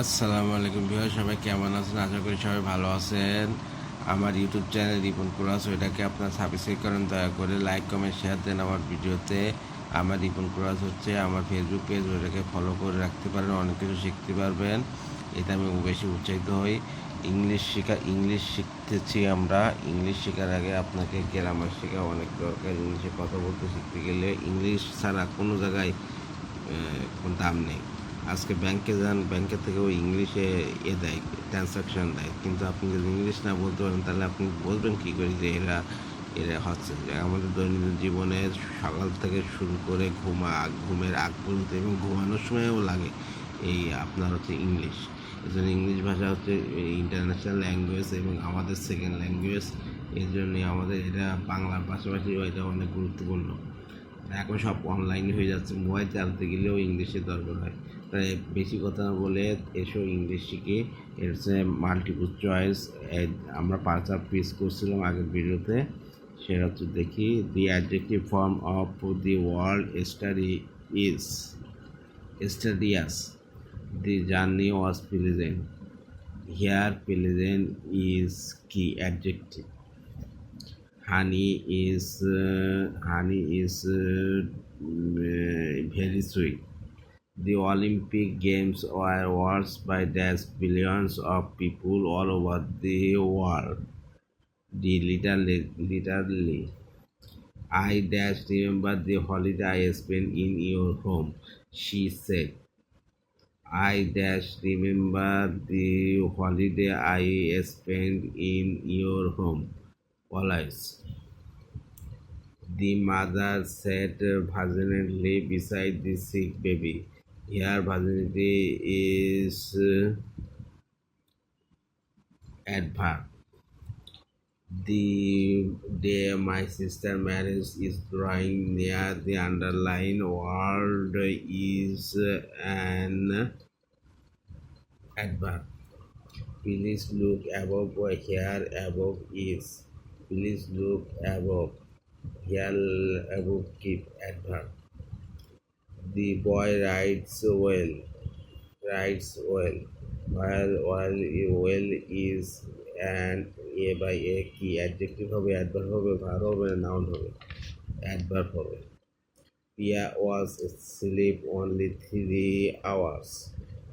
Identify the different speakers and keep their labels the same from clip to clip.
Speaker 1: আসসালামু আলাইকুম বিহার সবাই কেমন আছেন? আশা করি সবাই ভালো আছেন। আমার ইউটিউব চ্যানেল রিপন কুরাস, ওইটাকে আপনার সাবস্ক্রাইব করেন, দয়া করে লাইক কমেন্ট শেয়ার দেন আমার ভিডিওতে। আমার রিপন কুরাস হচ্ছে আমার ফেসবুক পেজ ওইটাকে ফলো করে রাখতে পারেন অনেক কিছু শিখতে পারবেন। এতে আমি বেশি উৎসাহিত হই। ইংলিশ শেখা ইংলিশ শিখতেছি আমরা। ইংলিশ শেখার আগে আপনাকে গ্রামার শেখা অনেক দরকার। ইংলিশে কথা বলতে শিখতে গেলে ইংলিশ ছাড়া কোনো জায়গায় কোনো দাম নেই। আজকে ব্যাংকে যান ব্যাংকের থেকেও ইংলিশে এ দেয় ট্রানসাকশন দেয়। কিন্তু আপনি যদি ইংলিশ না বলতে পারেন, তাহলে আপনি বলবেন কী করে যে এরা এরা হচ্ছে? আমাদের দৈনন্দিন জীবনে সকাল থেকে শুরু করে ঘুমা, ঘুমের আগ পর্যন্ত এবং ঘুমানোর সময়ও লাগে এই আপনার হচ্ছে ইংলিশ। এই জন্য ইংলিশ ভাষা হচ্ছে ইন্টারন্যাশনাল ল্যাঙ্গুয়েজ এবং আমাদের সেকেন্ড ল্যাঙ্গুয়েজ এই জন্যে আমাদের এটা বাংলার পাশাপাশি এটা অনেক গুরুত্বপূর্ণ। এখন সব অনলাইন হয়ে যাচ্ছে মোবাইল চালাতে গেলেও ইংলিশের দরকার হয়। বেশি কথা না বলে এসো ইংলিশ শিখে হচ্ছে মাল্টিপল চয়েস আমরা পাঁচটা পিস করছিলাম আগের ভিডিওতে সেটা হচ্ছে দেখি the adjective form of the world study is studious the journey was pleasant here pleasant is কি adjective honey is honey is very uh, the olympic games were watched by dash billions of people all over the world. The literally literally. I dash remember the holiday i spent in your home she said. I dash remember the holiday i spent in your home always The mother sat valiantly beside the sick baby. Here, virginity is uh, adverb. The day my sister marriage is drawing near, the underlying word is uh, an adverb. Please look above or here above is. Please look above. Here above keep adverb The boy writes well. Writes well. While while well is and a by a কি adjective হবে adverb হবে ভার হবে noun হবে adverb হবে Pia was asleep only three hours.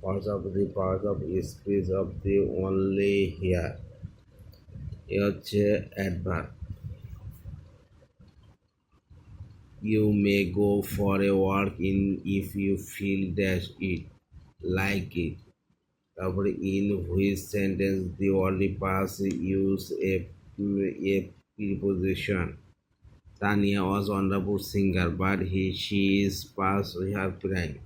Speaker 1: Part of the part of speech of the only here. এ হচ্ছে adverb You may go for a walk in if you feel that it like it. Cover in which sentence the only past use a, a preposition. Tanya was a wonderful singer, but he, she is past her prime.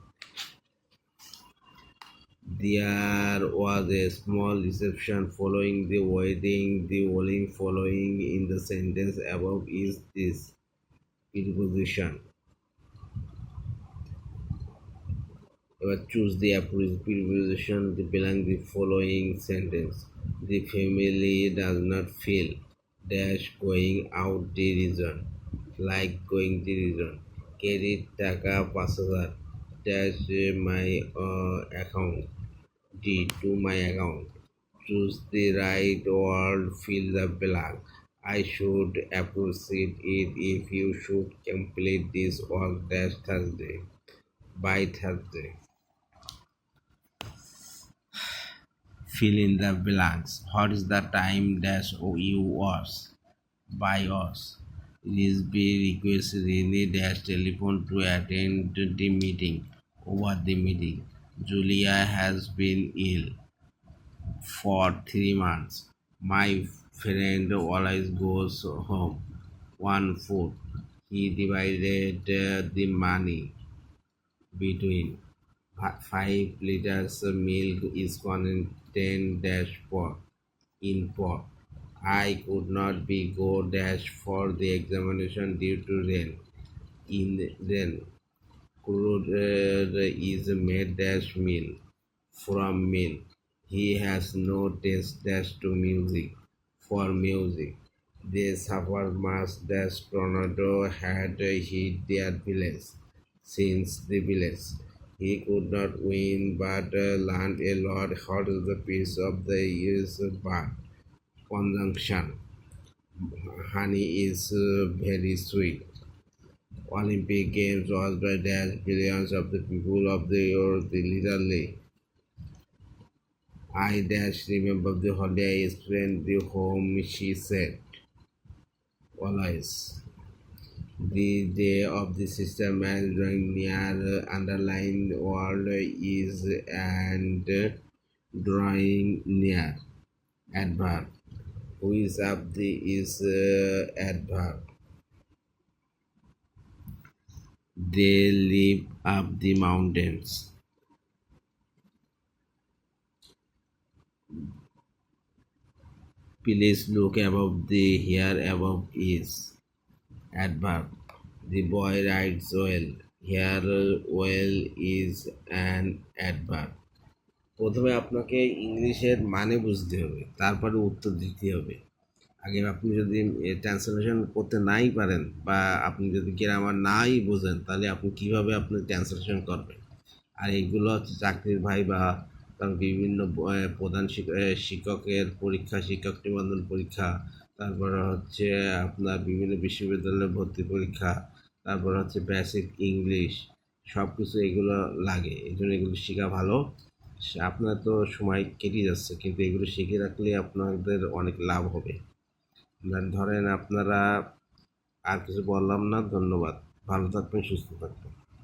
Speaker 1: There was a small reception following the wedding. The following following in the sentence above is this. preposition. এবার choose the appropriate preposition to belong the following sentence. The family does not feel dash going out the reason like going the reason. Credit টাকা পাঁচ হাজার dash my uh, account D to my account. Choose the right word, fill the blank. I should appreciate it if you should complete this work dash Thursday by Thursday. Fill in the blanks. What is the time dash you was by us? It is be request Rini dash telephone to attend the meeting. Over the meeting, Julia has been ill for three months. My friend always goes home one food. He divided the money between five liters milk is contained dash pot in pot. I could not be go dash for the examination due to rain. In rain, crude uh, is made dash meal from meal. He has no taste dash to music for music. They suffer much dash tornado had hit their village since the village He could not win, but uh, learned a lot. Is the piece of the year's bird. Conjunction. Honey is uh, very sweet. Olympic Games was by dash billions of the people of the earth literally. I dash remember the holiday I spent the home, she said. Always. The day of the system and drawing near underlined word is and drawing near. Adverb. Who is up the is uh, adverb. They live up the mountains. Please look above the here above is adverb. The boy writes well. Here well is an adverb. প্রথমে আপনাকে ইংলিশের মানে বুঝতে হবে, তারপরে উত্তর দিতে হবে আগে আপনি যদি ট্রান্সলেশন করতে নাই পারেন বা আপনি যদি গ্রামার নাই বোঝেন, তাহলে আপনি কীভাবে আপনি ট্রান্সলেশন করবেন আর এইগুলো হচ্ছে চাকরির ভাই বা কারণ বিভিন্ন প্রধান শিক্ষকের পরীক্ষা, শিক্ষক নিবন্ধন পরীক্ষা, তারপরে হচ্ছে আপনার বিভিন্ন বিশ্ববিদ্যালয়ে ভর্তি পরীক্ষা, তারপর হচ্ছে বেসিক ইংলিশ সব কিছু এগুলো লাগে। এই জন্য এগুলো শেখা ভালো। আপনার তো সময় কেটে যাচ্ছে, কিন্তু এগুলো শিখে রাখলে আপনাদের অনেক লাভ হবে। ধরেন আপনারা আর কিছু বললাম না, ধন্যবাদ। ভালো থাকবেন, সুস্থ থাকবেন।